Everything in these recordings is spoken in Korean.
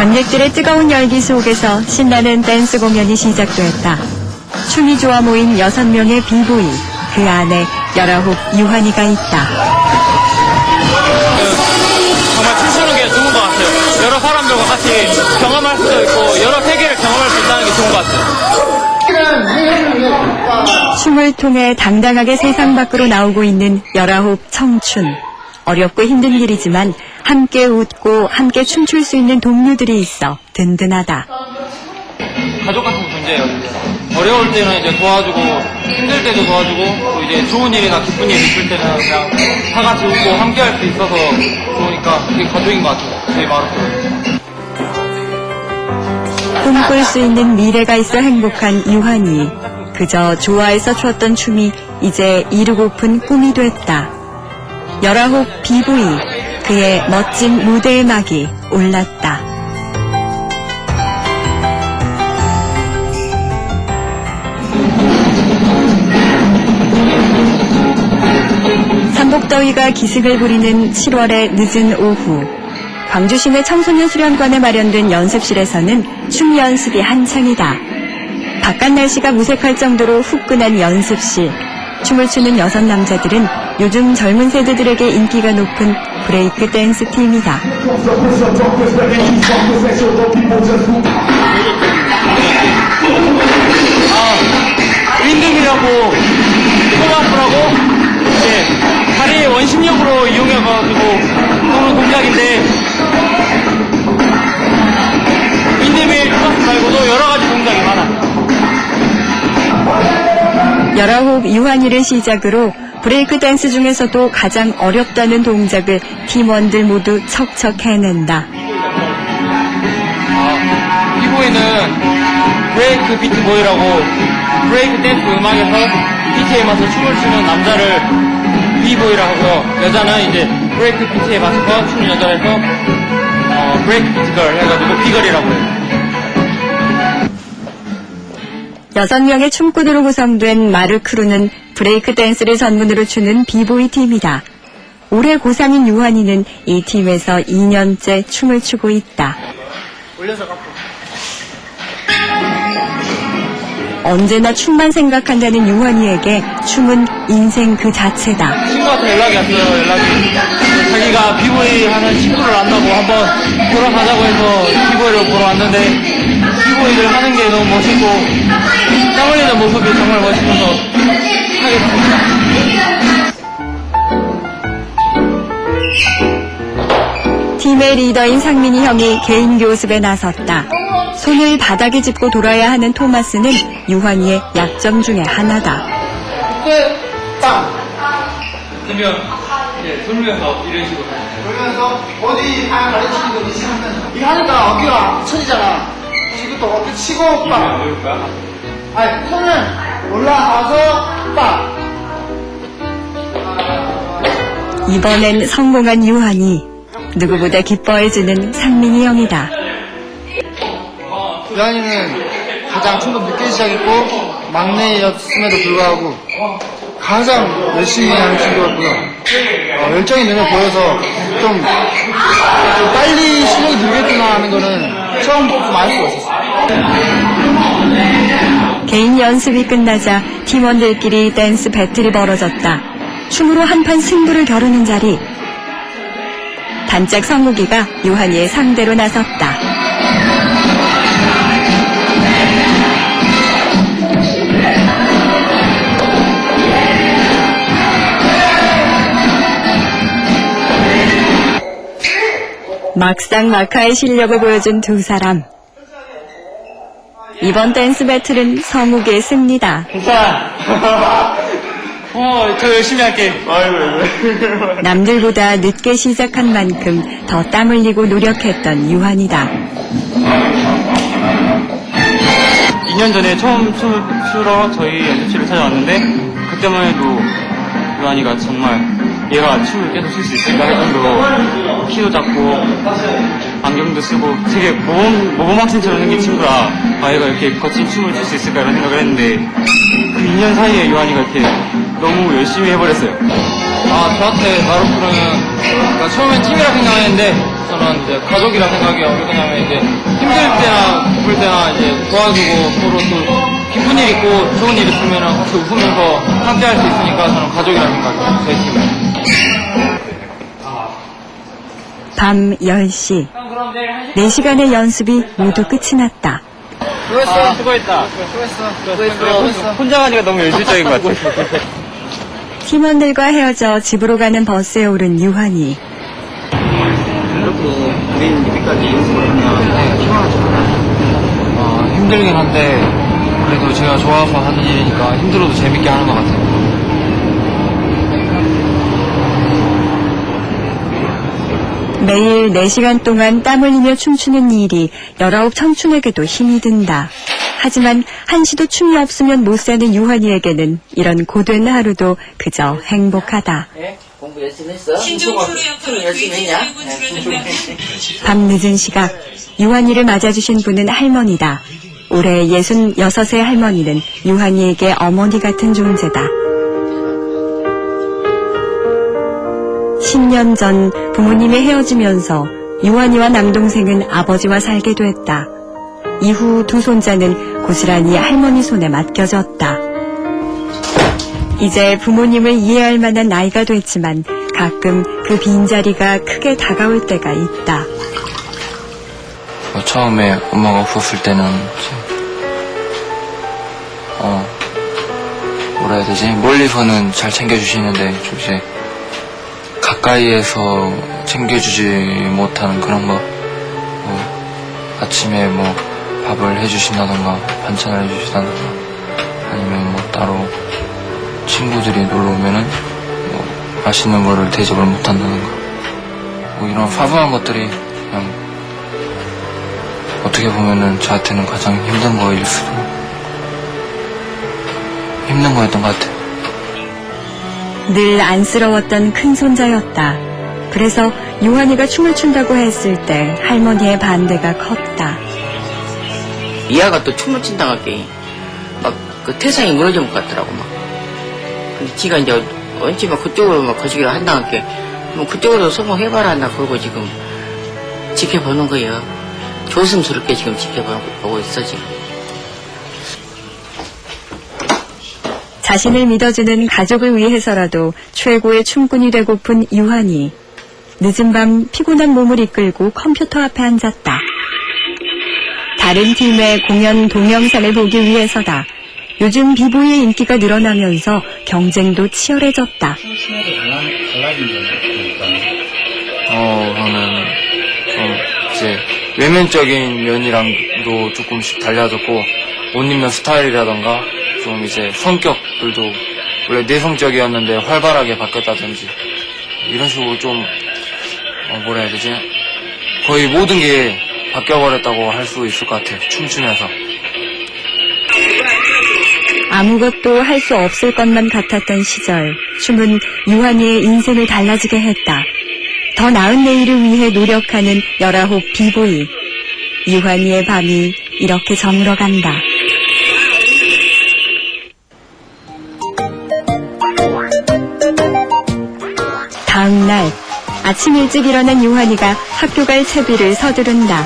관객들의 뜨거운 열기 속에서 신나는 댄스 공연이 시작됐다. 춤이 좋아 모인 여섯 명의 비보이, 그 안에 열아홉 유한이가 있다. 정말 춤추는 게 좋은 것 같아요. 여러 사람들과 같이 경험할 수도 있고 여러 세계를 경험할 수 있다는 게 좋은 것 같아요. 춤을 통해 당당하게 세상 밖으로 나오고 있는 열아홉 청춘. 어렵고 힘든 길이지만 함께 웃고 함께 춤출 수 있는 동료들이 있어 든든하다. 가족 같은 존재예요. 어려울 때는 이제 도와주고 힘들 때도 도와주고 또 이제 좋은 일이나 기쁜 일 있을 때는 그냥 다 같이 웃고 함께 할 수 있어서 좋으니까 그게 가족인 것 같아요. 저희 마루도. 꿈꿀 수 있는 미래가 있어 행복한 유한이. 그저 좋아해서 췄던 춤이 이제 이루고픈 꿈이 됐다. 열아홉 비보이, 그의 멋진 무대의 막이 올랐다. 삼복더위가 기승을 부리는 7월의 늦은 오후. 광주 시내 청소년 수련관에 마련된 연습실에서는 춤 연습이 한창이다. 바깥 날씨가 무색할 정도로 후끈한 연습실. 춤을 추는 여섯 남자들은 요즘 젊은 세대들에게 인기가 높은 브레이크 댄스 팀이다. 윈드밀하고 토마스라고 이제 다리의 원심력으로 이용해가지고 하는 동작인데 윈드밀 토마스 말고도 여러 가지 동작이 많아 요. 열아홉 유한이를 시작으로 브레이크 댄스 중에서도 가장 어렵다는 동작을 팀원들 모두 척척 해낸다. 비보이는 브레이크 비트 보이라고 브레이크 댄스 음악에서 비트에 맞춰 춤을 추는 남자를 비보이라 하고요. 여자는 이제 브레이크 비트에 맞춰서 추는 여자에서 어, 브레이크 비트걸 해가지고 비걸이라고 해요. 여섯 명의 춤꾼으로 구성된 마르크루는 브레이크 댄스를 전문으로 추는 비보이 팀이다. 올해 고3인 유한이는 이 팀에서 2년째 춤을 추고 있다. 언제나 춤만 생각한다는 유한이에게 춤은 인생 그 자체다. 친구한테 연락이 왔어요. 연락이 자기가 비보이 하는 친구를 만나고 한번 보러 가자고 해서 비보이를 보러 왔는데 비보이를 하는 게 너무 멋있고 땀 흘리는 모습이 정말 멋있어서 하겠습니다. 팀의 리더인 상민이 형이 개인 교습에 나섰다. 손을 바닥에 짚고 돌아야 하는 토마스는 유한이의 약점 중에 하나다. 그러면 이제 돌면서 이런 식으로 그러면서 어디 다 가르치는 거 미치면 이거 하니까 어깨가 쳐지잖아. 지금부터 어깨 치고 빡. 아니 손은 올라가서 빡. 이번엔 성공한 유한이 누구보다 기뻐해주는 상민이 형이다. 유한이는 가장 춤도 늦게 시작했고 막내였음에도 불구하고 가장 열심히 하는 친구였고요. 어, 열정이 눈에 보여서 좀, 좀 빨리 실력이 늘겠구나 하는 거는 처음부터 좀알 수가 있었어요. 개인 연습이 끝나자 팀원들끼리 댄스 배틀이 벌어졌다. 춤으로 한판 승부를 겨루는 자리. 단짝 성욱이가 유한이의 상대로 나섰다. 막상 마카의 실력을 보여준 두 사람. 이번 댄스 배틀은 성욱의 승리다. 괜찮아. 어, 저 열심히 할게. 아이고, 남들보다 늦게 시작한 만큼 더 땀 흘리고 노력했던 유한이다. 2년 전에 처음 춤을 추러 저희 연습실을 찾아왔는데 그때만 해도 유한이가 정말 얘가 춤을 계속 출 수 있을까 할 정도로 키도 작고 안경도 쓰고 되게 모범, 모범학생처럼 생긴 친구라 아 얘가 이렇게 거친 춤을 출 수 있을까 이런 생각을 했는데 그 2년 사이에 유한이가 이렇게 너무 열심히 해버렸어요 아 저한테 마루프로는 그러니까 처음엔 팀이라 생각했는데 저는 이제 가족이라 생각해요. 왜냐면 이제 힘들 때나 바쁠 때나 이제 도와주고 서로 또 기쁜 일 있고 좋은 일 있으면 같이 웃으면서 함께 할 수 있으니까 저는 가족이라 생각해요. 제 팀은. 밤 10시. 4시간의 연습이 모두 끝이 났다. 수고했어. 수고했다. 수고했어. 수고했어. 수고했어. 혼자 가니까 너무 열실적인 것 같아. 팀원들과 헤어져 집으로 가는 버스에 오른 유한이. 이렇게 우리는 여기까지 연습을 하면 피곤하지 어, 힘들긴 한데 그래도 제가 좋아서 하는 일이니까 힘들어도 재밌게 하는 것 같아요. 매일 4시간 동안 땀 흘리며 춤추는 일이 19 청춘에게도 힘이 든다. 하지만 한시도 춤이 없으면 못 사는 유한이에게는 이런 고된 하루도 그저 행복하다. 예? 공부 열심히 했어? 춤 열심히 했냐? 밤 늦은 시각 유한이를 맞아주신 분은 할머니다. 올해 66의 할머니는 유한이에게 어머니 같은 존재다. 10년 전 부모님이 헤어지면서 유한이와 남동생은 아버지와 살게 됐다. 이후 두 손자는 고스란히 할머니 손에 맡겨졌다. 이제 부모님을 이해할 만한 나이가 됐지만 가끔 그 빈자리가 크게 다가올 때가 있다. 뭐 처음에 엄마가 없었을 때는 어 뭐라 해야 되지 멀리서는 잘 챙겨주시는데 좀 이제 가까이에서 챙겨주지 못하는 그런 거 뭐, 아침에 뭐 밥을 해주신다던가 반찬을 해주신다던가 아니면 뭐 따로 친구들이 놀러 오면은 뭐 맛있는 거를 대접을 못한다던가 뭐 이런 사소한 것들이 그냥 어떻게 보면은 저한테는 가장 힘든 거일 수도 힘든 거였던 것 같아요. 늘 안쓰러웠던 큰 손자였다. 그래서 유한이가 춤을 춘다고 했을 때 할머니의 반대가 컸다. 이아가 또 춤을 춘다고 할게. 막, 그 태상이 무너질 것 같더라고, 막. 근데 지가 이제, 언제 막 그쪽으로 막 거시기를 한다고 할게. 뭐 그쪽으로 성공해봐라, 나 그러고 지금 지켜보는 거예요. 조심스럽게 지금 지켜보고 있어, 지금. 자신을 믿어주는 가족을 위해서라도 최고의 춤꾼이 되고픈 유한이. 늦은 밤 피곤한 몸을 이끌고 컴퓨터 앞에 앉았다. 다른 팀의 공연 동영상을 보기 위해서다. 요즘 비보이의 인기가 늘어나면서 경쟁도 치열해졌다. 어, 저는 좀 이제 외면적인 면이랑도 조금씩 달라졌고 옷 입는 스타일이라던가 좀 이제 성격들도 원래 내성적이었는데 활발하게 바뀌었다든지 이런 식으로 좀 어, 뭐라 해야 되지 거의 모든 게 바뀌어버렸다고 할 수 있을 것 같아요 춤추면서 아무것도 할 수 없을 것만 같았던 시절, 춤은 유한이의 인생을 달라지게 했다. 더 나은 내일을 위해 노력하는 열아홉 비보이. 유한이의 밤이 이렇게 저물어간다. 날, 아침 일찍 일어난 유한이가 학교 갈 채비를 서두른다.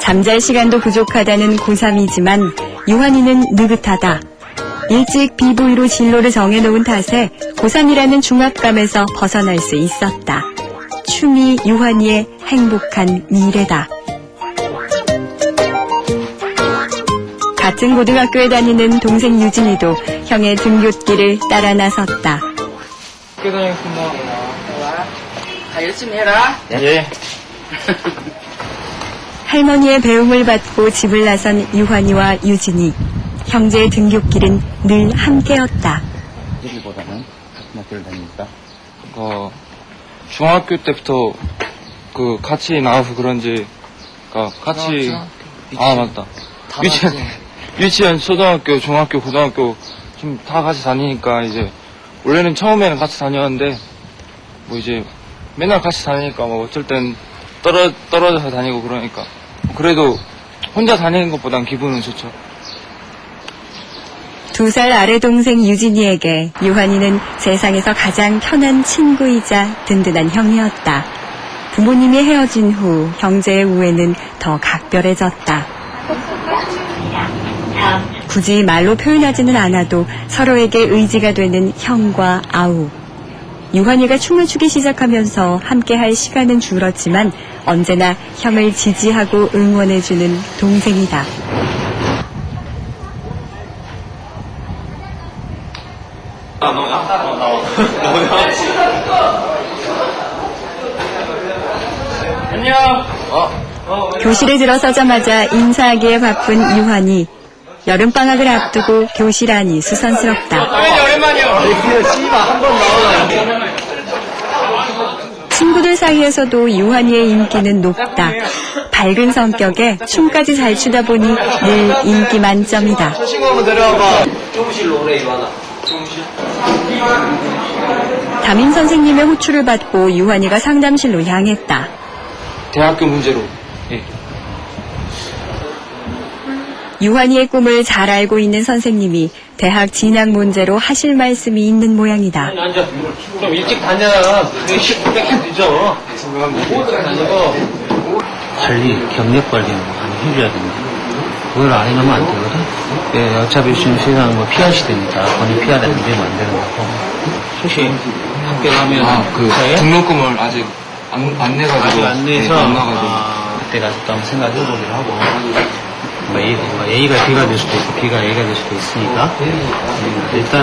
잠잘 시간도 부족하다는 고3이지만 유한이는 느긋하다. 일찍 비보이로 진로를 정해놓은 탓에 고3이라는 중압감에서 벗어날 수 있었다. 춤이 유한이의 행복한 미래다. 같은 고등학교에 다니는 동생 유진이도 형의 등굣길을 따라 나섰다. 학교 다녔습니다 다 열심히 해라. 예. 할머니의 배움을 받고 집을 나선 유환이와 유진이. 형제의 등굣길은 늘 함께였다. 여기보다는 같은 학교를 다니니까. 그 중학교 때부터 그 같이 나와서 그런지 그 같이 아 맞다 유치원 유치원 초등학교 중학교 고등학교 좀 다 같이 다니니까 이제 원래는 처음에는 같이 다녔는데 뭐 이제 맨날 같이 다니니까 뭐 어쩔 땐 떨어 떨어져서 다니고 그러니까 그래도 혼자 다니는 것보단 기분은 좋죠. 두 살 아래 동생 유진이에게 유환이는 세상에서 가장 편한 친구이자 든든한 형이었다. 부모님이 헤어진 후 형제의 우애는 더 각별해졌다. 굳이 말로 표현하지는 않아도 서로에게 의지가 되는 형과 아우. 유환이가 춤을 추기 시작하면서 함께 할 시간은 줄었지만 언제나 형을 지지하고 응원해주는 동생이다. 교실에 들어서자마자 인사하기에 바쁜 유환이 여름방학을 앞두고 교실 안이 수선스럽다. 친구들 사이에서도 유한이의 인기는 높다. 밝은 성격에 춤까지 잘 추다 보니 늘 인기 만점이다. 담임 선생님의 호출을 받고 유한이가 상담실로 향했다. 대학교 문제로. 예. 유한이의 꿈을 잘 알고 있는 선생님이 대학 진학 문제로 하실 말씀이 있는 모양이다. 앉아. 좀 일찍 다녀. 그게 10분밖에 늦어. 다니고. 관리, 경력 관리는 많이 해줘야 됩니다. 그걸 안 해놓으면 안 되거든. 예, 어차피 지금 세상은 뭐 피할 시대니까 본인 피하다 문제면 안 되는 거고. 혹시 학교 가면 아, 그 네? 등록금을 아직 안, 안 내가지고. 아직 안 내서 네, 안 나가지고. 아, 그때 가서 또 한번 생각해보기로 하고 뭐뭐 A가 B가 될 수도 있고 B가 A가 될 수도 있으니까. 음, 일단은